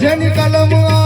જેની કલમ